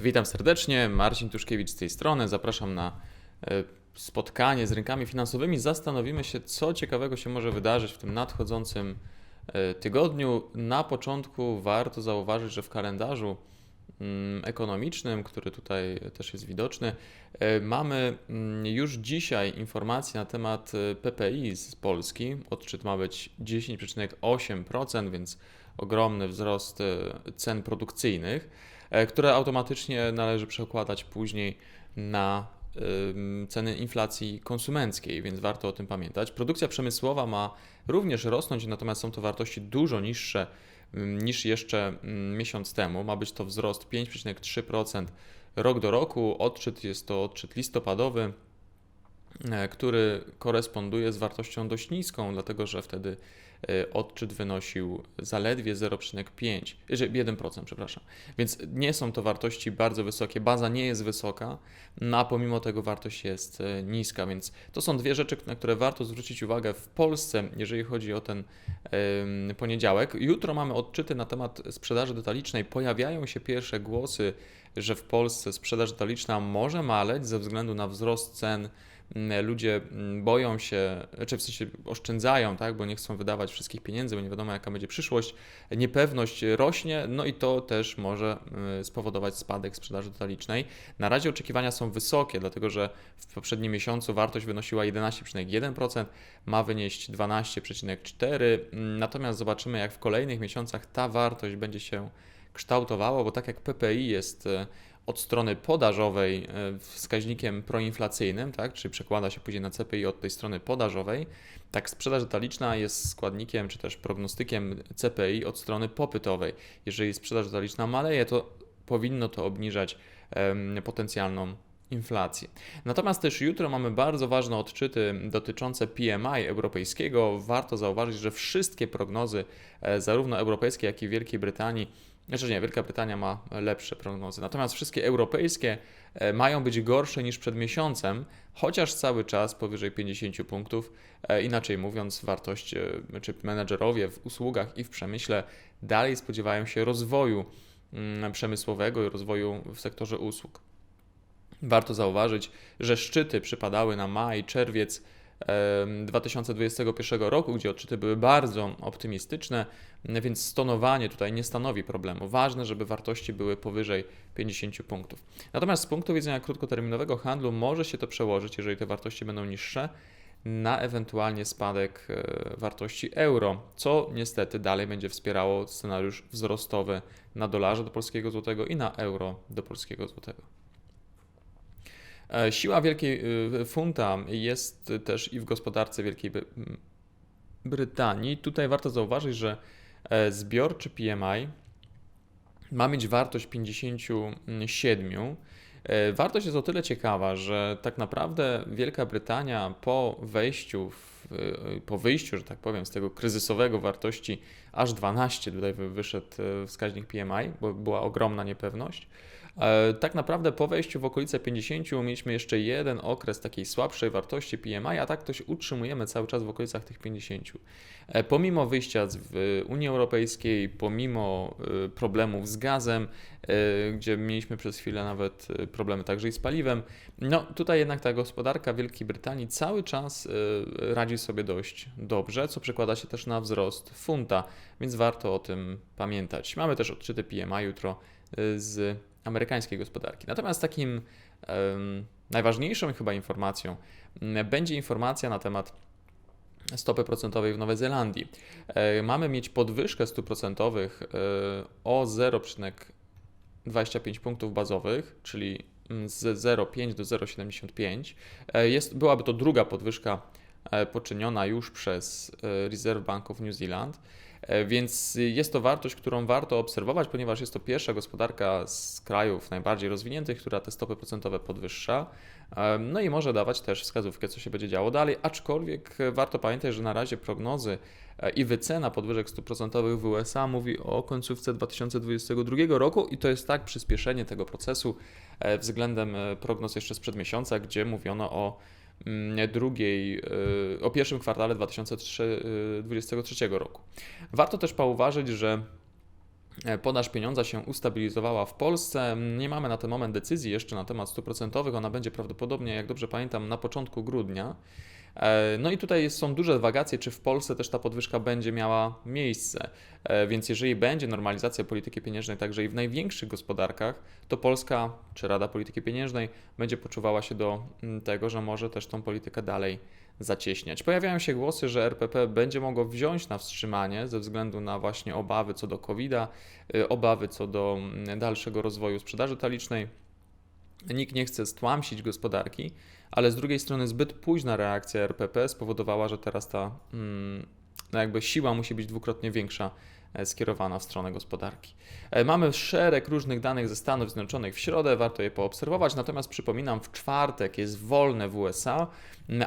Witam serdecznie, Marcin Tuszkiewicz z tej strony. Zapraszam na e, spotkanie z rynkami finansowymi. Zastanowimy się, co ciekawego się może wydarzyć w tym nadchodzącym e, tygodniu. Na początku warto zauważyć, że w kalendarzu mm, ekonomicznym, który tutaj też jest widoczny, e, mamy mm, już dzisiaj informacje na temat PPI z Polski. Odczyt ma być 10,8%, więc ogromny wzrost cen produkcyjnych. E, które automatycznie należy przekładać później na ceny inflacji konsumenckiej, więc warto o tym pamiętać. Produkcja przemysłowa ma również rosnąć, natomiast są to wartości dużo niższe niż jeszcze miesiąc temu. Ma być to wzrost 5,3% rok do roku. Odczyt jest to odczyt listopadowy, który koresponduje z wartością dość niską, dlatego że wtedy E, odczyt wynosił zaledwie 0,5, 1%, przepraszam. Więc nie są to wartości bardzo wysokie, baza nie jest wysoka, no a pomimo tego wartość jest e, niska, więc to są dwie rzeczy, na które warto zwrócić uwagę w Polsce, jeżeli chodzi o ten poniedziałek. Jutro mamy odczyty na temat sprzedaży detalicznej. Pojawiają się pierwsze głosy, że w Polsce sprzedaż detaliczna może maleć ze względu na wzrost cen ludzie mm, boją się, czy w sensie oszczędzają, tak, bo nie chcą wydawać wszystkich pieniędzy, bo nie wiadomo jaka będzie przyszłość, niepewność rośnie, no i to też może y, spowodować spadek sprzedaży detalicznej. Na razie oczekiwania są wysokie, dlatego że w poprzednim miesiącu wartość wynosiła 11,1%, ma wynieść 12,4%, mm, natomiast zobaczymy jak w kolejnych miesiącach ta wartość będzie się kształtowała, bo tak jak PPI jest y, od strony podażowej e, wskaźnikiem proinflacyjnym, tak, czyli przekłada się później na CPI od tej strony podażowej, tak sprzedaż detaliczna jest składnikiem czy też prognostykiem CPI od strony popytowej. Jeżeli sprzedaż detaliczna maleje, to powinno to obniżać um, potencjalną inflację. Natomiast też jutro mamy bardzo ważne odczyty dotyczące PMI europejskiego. Warto zauważyć, że wszystkie prognozy, e, zarówno europejskie, jak i Wielkiej Brytanii, znaczy nie, Wielka Brytania ma lepsze prognozy. Natomiast wszystkie europejskie e, mają być gorsze niż przed miesiącem, chociaż cały czas powyżej 50 punktów. E, inaczej mówiąc, wartość, e, czy menedżerowie w usługach i w przemyśle dalej spodziewają się rozwoju mm, przemysłowego i rozwoju w sektorze usług. Warto zauważyć, że szczyty przypadały na maj, czerwiec 2021 roku, gdzie odczyty były bardzo optymistyczne, więc stonowanie tutaj nie stanowi problemu. Ważne, żeby wartości były powyżej 50 punktów. Natomiast z punktu widzenia krótkoterminowego handlu może się to przełożyć, jeżeli te wartości będą niższe, na ewentualnie spadek e, wartości euro, co niestety dalej będzie wspierało scenariusz wzrostowy na dolarze do polskiego złotego i na euro do polskiego złotego. E, siła Wielkiej y, Funta jest też i w gospodarce Wielkiej Brytanii. Tutaj warto zauważyć, że e, zbiorczy PMI ma mieć wartość 57. E, wartość jest o tyle ciekawa, że tak naprawdę Wielka Brytania po wejściu, w, po wyjściu, że tak powiem, z tego kryzysowego wartości aż 12, tutaj wyszedł wskaźnik PMI, bo była ogromna niepewność tak naprawdę po wejściu w okolice 50 mieliśmy jeszcze jeden okres takiej słabszej wartości PMI, a tak to się utrzymujemy cały czas w okolicach tych 50. E, pomimo wyjścia z Unii Europejskiej, pomimo e, problemów z gazem, gdzie mieliśmy przez chwilę nawet problemy także i z paliwem, no tutaj jednak ta gospodarka Wielkiej Brytanii cały czas radzi sobie dość dobrze, co przekłada się też na wzrost funta, więc warto o tym pamiętać. Mamy też odczyty PMI jutro z amerykańskiej gospodarki. Natomiast takim najważniejszą chyba informacją będzie informacja na temat stopy procentowej w Nowej Zelandii. E, mamy mieć podwyżkę stóp procentowych e, o 0,25 punktów bazowych, czyli z 0,5 do 0,75. E, byłaby to druga podwyżka poczyniona już przez Reserve Bank of New Zealand. E, więc jest to wartość, którą warto obserwować, ponieważ jest to pierwsza gospodarka z krajów najbardziej rozwiniętych, która te stopy procentowe podwyższa. E, no i może dawać też wskazówkę, co się będzie działo dalej, aczkolwiek warto pamiętać, że na razie prognozy e, i wycena podwyżek stóp procentowych w USA mówi o końcówce 2022 roku i to jest tak przyspieszenie tego procesu względem prognoz jeszcze sprzed miesiąca, gdzie mówiono o drugiej, y, o pierwszym kwartale 2023 roku. Warto też pauważyć, że e, podaż pieniądza się ustabilizowała w Polsce. Nie mamy na ten moment decyzji jeszcze na temat stóp procentowych. Ona będzie prawdopodobnie, jak dobrze pamiętam, na początku grudnia. E, no i tutaj są duże wagacje, czy w Polsce też ta podwyżka będzie miała miejsce. E, więc jeżeli będzie normalizacja polityki pieniężnej także i w największych gospodarkach, to Polska czy Rada Polityki Pieniężnej będzie poczuwała się do mm, tego, że może też tą politykę dalej zacieśniać. Pojawiają się głosy, że RPP będzie mogło wziąć na wstrzymanie ze względu na właśnie obawy co do COVID-a, y, obawy co do mm, dalszego rozwoju sprzedaży talicznej. Nikt nie chce stłamsić gospodarki, ale z drugiej strony zbyt późna reakcja RPP spowodowała, że teraz ta mm, no jakby siła musi być dwukrotnie większa e, skierowana w stronę gospodarki. E, mamy szereg różnych danych ze Stanów Zjednoczonych w środę, warto je poobserwować, natomiast przypominam, w czwartek jest wolne w USA,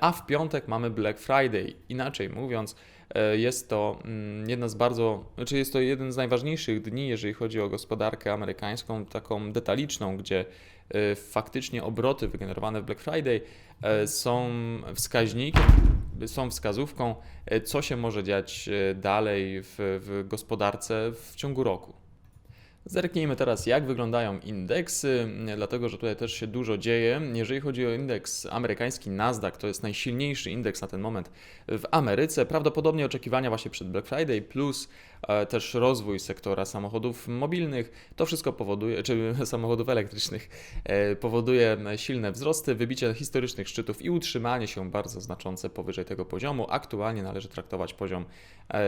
a w piątek mamy Black Friday. Inaczej mówiąc, e, jest to mm, jedna z bardzo, znaczy jest to jeden z najważniejszych dni, jeżeli chodzi o gospodarkę amerykańską, taką detaliczną, gdzie faktycznie obroty wygenerowane w Black Friday są wskaźnikiem są wskazówką, e, co się może dziać e, dalej w, w gospodarce w ciągu roku. Zerknijmy teraz, jak wyglądają indeksy, dlatego że tutaj też się dużo dzieje. Jeżeli chodzi o indeks amerykański Nasdaq, to jest najsilniejszy indeks na ten moment w Ameryce. Prawdopodobnie oczekiwania właśnie przed Black Friday plus E, też rozwój sektora samochodów mobilnych. To wszystko powoduje, czy samochodów elektrycznych, e, powoduje silne wzrosty, wybicie historycznych szczytów i utrzymanie się bardzo znaczące powyżej tego poziomu. Aktualnie należy traktować poziom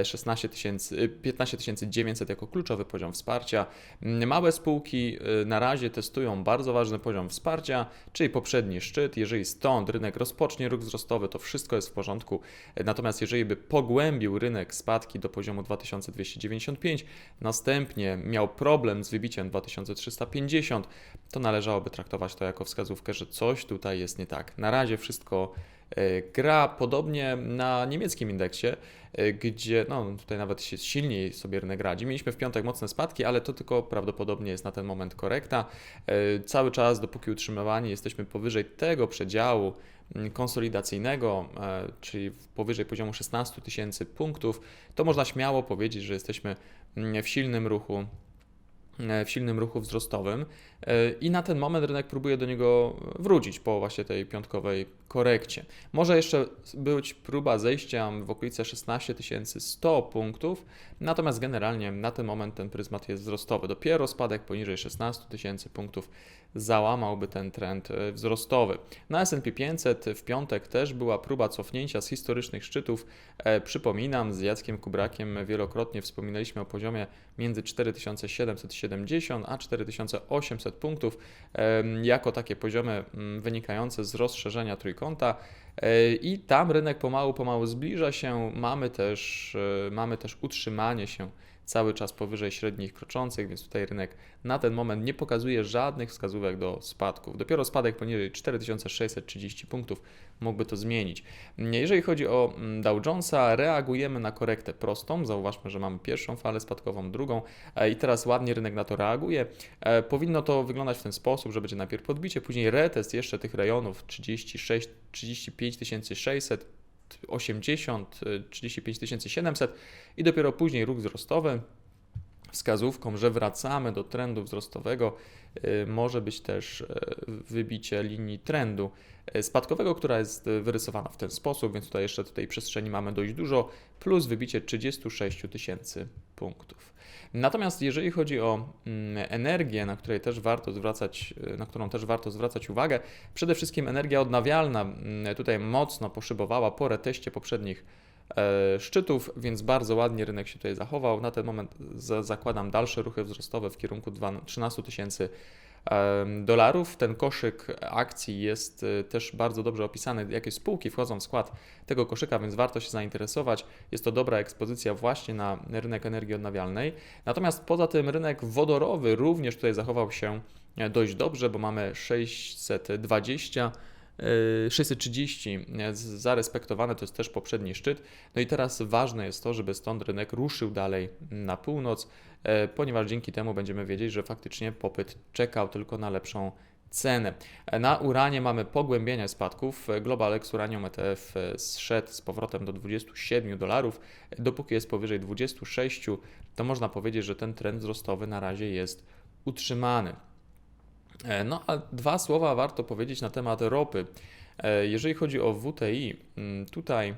16 tysięcy, 15 900 jako kluczowy poziom wsparcia. Małe spółki e, na razie testują bardzo ważny poziom wsparcia, czyli poprzedni szczyt. Jeżeli stąd rynek rozpocznie ruch wzrostowy, to wszystko jest w porządku. Natomiast jeżeli by pogłębił rynek spadki do poziomu 2200 2295, następnie miał problem z wybiciem 2350, to należałoby traktować to jako wskazówkę, że coś tutaj jest nie tak. Na razie wszystko e, gra podobnie na niemieckim indeksie, e, gdzie no, tutaj nawet się silniej sobie rynek radzi. Mieliśmy w piątek mocne spadki, ale to tylko prawdopodobnie jest na ten moment korekta. E, cały czas, dopóki utrzymywani jesteśmy powyżej tego przedziału, Mm, konsolidacyjnego, e, czyli powyżej poziomu 16 tysięcy punktów, to można śmiało powiedzieć, że jesteśmy mm, w silnym ruchu E, w silnym ruchu wzrostowym e, i na ten moment rynek próbuje do niego wrócić po właśnie tej piątkowej korekcie. Może jeszcze być próba zejścia w okolice 16 100 punktów, natomiast generalnie na ten moment ten pryzmat jest wzrostowy. Dopiero spadek poniżej 16 tysięcy punktów załamałby ten trend e, wzrostowy. Na S&P 500 w piątek też była próba cofnięcia z historycznych szczytów. Przypominam, z Jackiem Kubrakiem wielokrotnie wspominaliśmy o poziomie między 4700 4070 a 4800 punktów jako takie poziomy mm, wynikające z rozszerzenia trójkąta. E, I tam rynek pomału, pomału zbliża się. Mamy też, e, mamy też utrzymanie się cały czas powyżej średnich kroczących, więc tutaj rynek na ten moment nie pokazuje żadnych wskazówek do spadków. Dopiero spadek poniżej 4630 punktów mógłby to zmienić. Jeżeli chodzi o mm, Dow Jonesa, reagujemy na korektę prostą. Zauważmy, że mamy pierwszą falę spadkową, drugą e, i teraz ładnie rynek na to reaguje. E, powinno to wyglądać w ten sposób, że będzie najpierw podbicie, później retest jeszcze tych rejonów 36, 35 600, 80, 35 700 i dopiero później ruch wzrostowy wskazówką, że wracamy do trendu wzrostowego, y, może być też y, wybicie linii trendu y, spadkowego, która jest wyrysowana w ten sposób, więc tutaj jeszcze tej przestrzeni mamy dość dużo, plus wybicie 36 tysięcy punktów. Natomiast jeżeli chodzi o mm, energię, na której też warto zwracać, na którą też warto zwracać uwagę, przede wszystkim energia odnawialna mm, tutaj mocno poszybowała po reteście poprzednich szczytów, więc bardzo ładnie rynek się tutaj zachował. Na ten moment zakładam dalsze ruchy wzrostowe w kierunku 13 tysięcy dolarów. Ten koszyk akcji jest y, też bardzo dobrze opisany, jakie spółki wchodzą w skład tego koszyka, więc warto się zainteresować. Jest to dobra ekspozycja właśnie na rynek energii odnawialnej. Natomiast poza tym rynek wodorowy również tutaj zachował się e, dość dobrze, bo mamy 620 630 e, zarespektowane, to jest też poprzedni szczyt. No i teraz ważne jest to, żeby stąd rynek ruszył dalej na północ, e, ponieważ dzięki temu będziemy wiedzieć, że faktycznie popyt czekał tylko na lepszą cenę. Na uranie mamy pogłębienie spadków. Global X Uranium ETF zszedł z powrotem do 27 dolarów. Dopóki jest powyżej 26, to można powiedzieć, że ten trend wzrostowy na razie jest utrzymany. E, no a dwa słowa warto powiedzieć na temat ropy. E, jeżeli chodzi o WTI, mm, tutaj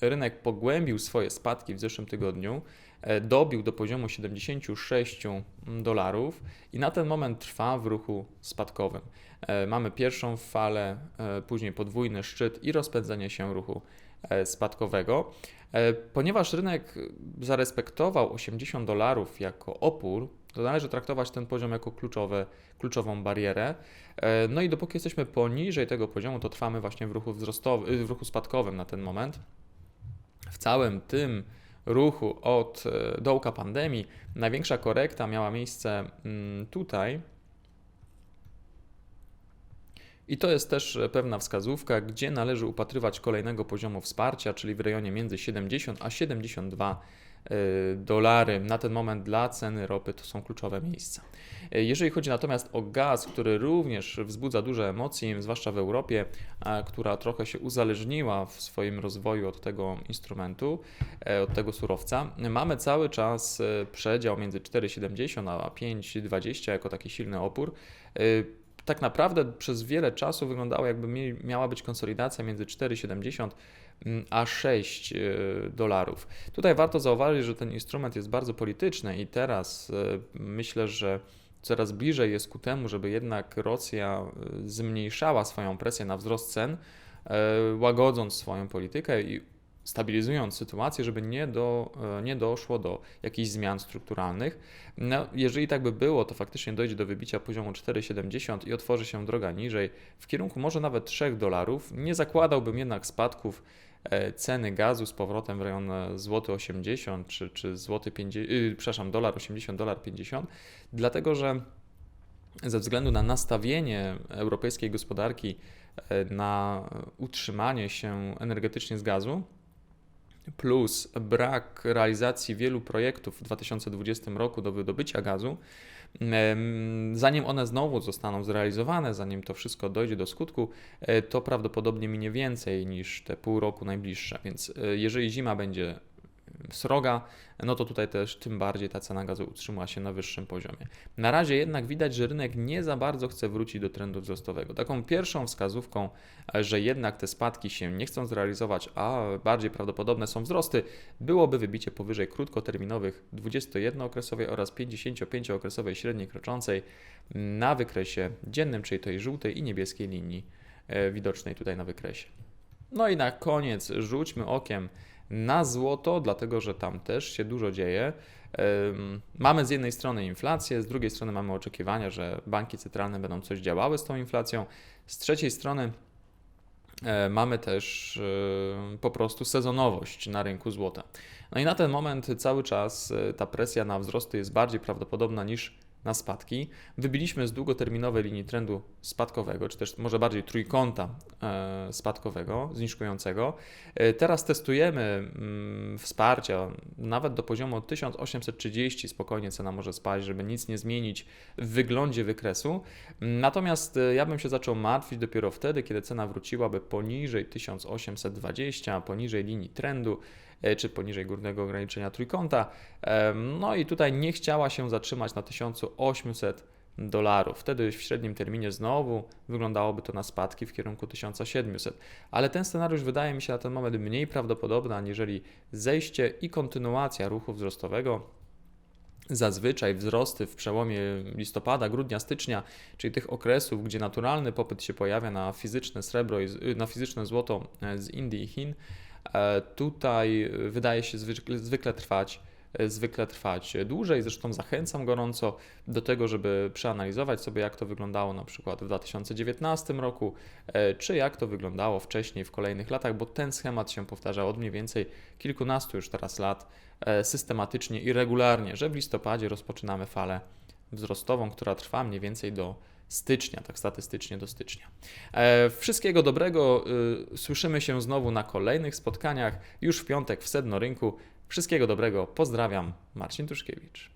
rynek pogłębił swoje spadki w zeszłym tygodniu, e, dobił do poziomu 76 dolarów i na ten moment trwa w ruchu spadkowym. Mamy pierwszą falę, później podwójny szczyt i rozpędzenie się ruchu spadkowego. Ponieważ rynek zarespektował 80 dolarów jako opór, to należy traktować ten poziom jako kluczowe, kluczową barierę. E, no i dopóki jesteśmy poniżej tego poziomu, to trwamy właśnie w ruchu wzrostowym, w ruchu spadkowym na ten moment. W całym tym ruchu od e, dołka pandemii największa korekta miała miejsce mm, tutaj. I to jest też pewna wskazówka, gdzie należy upatrywać kolejnego poziomu wsparcia, czyli w rejonie między 70 a 72 Y, dolary na ten moment dla ceny ropy to są kluczowe miejsca. Y, jeżeli chodzi natomiast o gaz, który również wzbudza duże emocje, zwłaszcza w Europie, która trochę się uzależniła w swoim rozwoju od tego instrumentu, e, od tego surowca, mamy cały czas e, przedział między 4,70 a 5,20 jako taki silny opór e, tak naprawdę przez wiele czasu wyglądało, jakby miała być konsolidacja między 4,70 Mm, a 6 e, dolarów. Tutaj warto zauważyć, że ten instrument jest bardzo polityczny i teraz e, myślę, że coraz bliżej jest ku temu, żeby jednak Rosja e, zmniejszała swoją presję na wzrost cen, łagodząc swoją politykę i stabilizując sytuację, żeby nie, do, nie doszło do jakichś zmian strukturalnych. No, jeżeli tak by było, to faktycznie dojdzie do wybicia poziomu 4,70 i otworzy się droga niżej, w kierunku może nawet 3 dolarów. Nie zakładałbym jednak spadków ceny gazu z powrotem w rejon e, złoty 80 czy, czy złoty 50, yy, przepraszam, dolar 80, dolar 50, dlatego że ze względu na nastawienie europejskiej gospodarki e, na utrzymanie się energetycznie z gazu, plus brak realizacji wielu projektów w 2020 roku do wydobycia gazu, Zanim one znowu zostaną zrealizowane, zanim to wszystko dojdzie do skutku, e, to prawdopodobnie minie więcej niż te pół roku najbliższe. Więc e, jeżeli zima będzie sroga, no to tutaj też tym bardziej ta cena gazu utrzymała się na wyższym poziomie. Na razie jednak widać, że rynek nie za bardzo chce wrócić do trendu wzrostowego. Taką pierwszą wskazówką, że jednak te spadki się nie chcą zrealizować, a bardziej prawdopodobne są wzrosty, byłoby wybicie powyżej krótkoterminowych 21-okresowej oraz 55-okresowej średniej kroczącej na wykresie dziennym, czyli tej żółtej i niebieskiej linii e, widocznej tutaj na wykresie. No i na koniec rzućmy okiem na złoto, dlatego że tam też się dużo dzieje. Mamy z jednej strony inflację, z drugiej strony mamy oczekiwania, że banki centralne będą coś działały z tą inflacją. Z trzeciej strony e, mamy też e, po prostu sezonowość na rynku złota. No i na ten moment cały czas e, ta presja na wzrosty jest bardziej prawdopodobna niż na spadki. Wybiliśmy z długoterminowej linii trendu spadkowego, czy też może bardziej trójkąta e, spadkowego, zniżkującego. E, teraz testujemy mm, wsparcia nawet do poziomu 1830. Spokojnie cena może spaść, żeby nic nie zmienić w wyglądzie wykresu. Natomiast e, ja bym się zaczął martwić dopiero wtedy, kiedy cena wróciłaby poniżej 1820, poniżej linii trendu. E, czy poniżej górnego ograniczenia trójkąta. No i tutaj nie chciała się zatrzymać na 1800 dolarów. Wtedy w średnim terminie znowu wyglądałoby to na spadki w kierunku 1700. Ale ten scenariusz wydaje mi się na ten moment mniej prawdopodobny aniżeli zejście i kontynuacja ruchu wzrostowego. Zazwyczaj wzrosty w przełomie listopada, grudnia, stycznia, czyli tych okresów, gdzie naturalny popyt się pojawia na fizyczne srebro i na fizyczne złoto e, z Indii i Chin, tutaj wydaje się zwykle, zwykle trwać e, zwykle trwać dłużej. Zresztą zachęcam gorąco do tego, żeby przeanalizować sobie, jak to wyglądało na przykład w 2019 roku, e, czy jak to wyglądało wcześniej w kolejnych latach, bo ten schemat się powtarza od mniej więcej kilkunastu już teraz lat systematycznie i regularnie, że w listopadzie rozpoczynamy falę wzrostową, która trwa mniej więcej do stycznia, tak statystycznie do stycznia. E, wszystkiego dobrego. E, słyszymy się znowu na kolejnych spotkaniach już w piątek w Sedno Rynku. Wszystkiego dobrego. Pozdrawiam. Marcin Tuszkiewicz.